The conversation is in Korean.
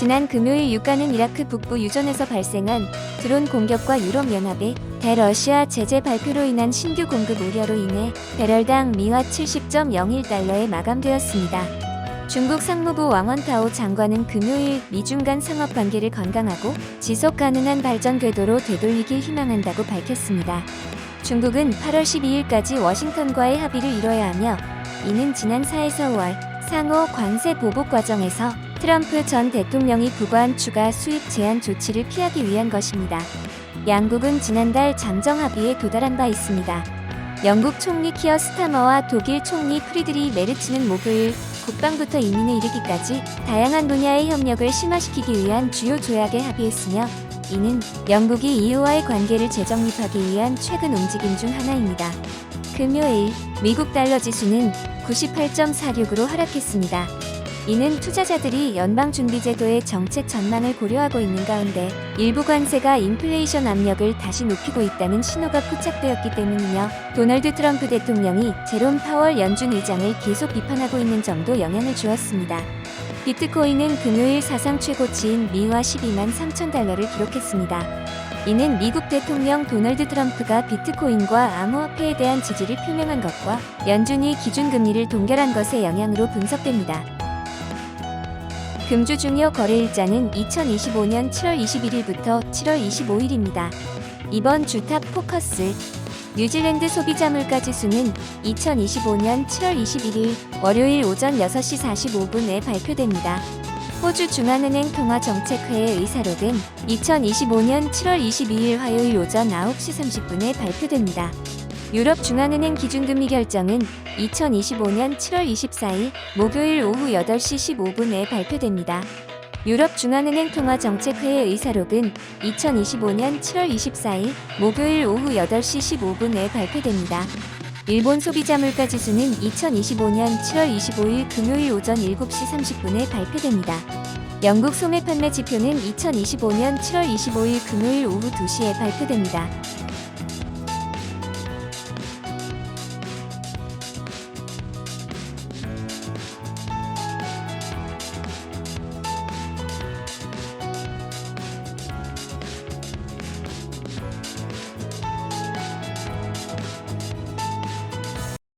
지난 금요일 유가는 이라크 북부 유전에서 발생한 드론 공격과 유럽연합의 대러시아 제재 발표로 인한 신규 공급 우려로 인해 배럴당 미화 70.01달러에 마감되었습니다. 중국 상무부 왕원타오 장관은 금요일 미중 간 상업 관계를 건강하고 지속 가능한 발전 궤도로 되돌리길 희망한다고 밝혔습니다. 중국은 8월 12일까지 워싱턴과의 합의를 이뤄야 하며 이는 지난 4에서 5월 상호 관세 보복 과정에서 트럼프 전 대통령이 부과한 추가 수입 제한 조치를 피하기 위한 것입니다. 양국은 지난달 잠정 합의에 도달한 바 있습니다. 영국 총리 키어 스타머와 독일 총리 프리드리 메르츠는 목요일 국방부터 이민에 이르기까지 다양한 분야의 협력을 심화시키기 위한 주요 조약에 합의했으며 이는 영국이 EU와의 관계를 재정립하기 위한 최근 움직임 중 하나입니다. 금요일 미국 달러 지수는 98.46으로 하락했습니다. 이는 투자자들이 연방준비제도의 정책 전망을 고려하고 있는 가운데 일부 관세가 인플레이션 압력을 다시 높이고 있다는 신호가 포착되었기 때문이며 도널드 트럼프 대통령이 제롬 파월 연준 의장을 계속 비판하고 있는 점도 영향을 주었습니다. 비트코인은 금요일 사상 최고치인 미화 12만 3천 달러를 기록했습니다. 이는 미국 대통령 도널드 트럼프가 비트코인과 암호화폐에 대한 지지를 표명한 것과 연준이 기준금리를 동결한 것의 영향으로 분석됩니다. 금주 중요 거래일자는 2025년 7월 21일부터 7월 25일입니다. 이번 주탑 포커스 뉴질랜드 소비자 물가 지수는 2025년 7월 21일 월요일 오전 6시 45분에 발표됩니다. 호주 중앙은행 통화정책회의 의사록은 2025년 7월 22일 화요일 오전 9시 30분에 발표됩니다. 유럽 중앙은행 기준금리 결정은 2025년 7월 24일 목요일 오후 8시 15분에 발표됩니다. 유럽 중앙은행 통화 정책회의 의사록은 2025년 7월 24일 목요일 오후 8시 15분에 발표됩니다. 일본 소비자 물가 지수는 2025년 7월 25일 금요일 오전 7시 30분에 발표됩니다. 영국 소매 판매 지표는 2025년 7월 25일 금요일 오후 2시에 발표됩니다.